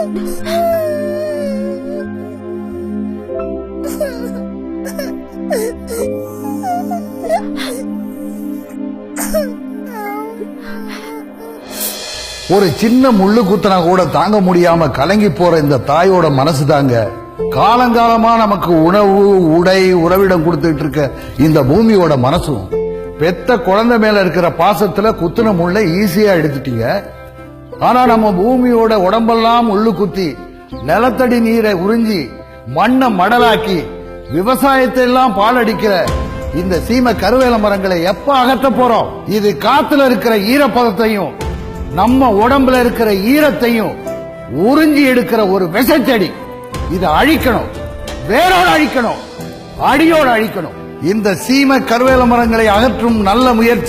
ஒரு சின்ன முள்ளு குத்தனா கூட தாங்க முடியாம கலங்கி போற இந்த தாயோட மனசு தாங்க. காலங்காலமா நமக்கு உணவு உடை உறவிடம் கொடுத்துட்டு இருக்க இந்த பூமியோட மனசும். பெத்த குழந்தை மேல இருக்கிற பாசத்துல குத்துன முள்ள ஈஸியா எடுத்துட்டீங்க. ஆனா நம்ம பூமியோட உடம்பெல்லாம் உள்ளு குத்தி நிலத்தடி நீரை உறிஞ்சி மண்ணை மடலாக்கி விவசாயத்தை எல்லாம் பாலடிக்கிற இந்த சீம கருவேல மரங்களை எப்ப அகற்ற போறோம்? இது காத்துல இருக்கிற ஈரப்பதத்தையும் நம்ம உடம்புல இருக்கிற ஈரத்தையும் உறிஞ்சி எடுக்கிற ஒரு விஷச்செடி. இதை அழிக்கணும். வேரோடு அழிக்கணும். அடியோட அழிக்கணும். இந்த சீம கருவேல மரங்களை அகற்றும் நல்ல முயற்சி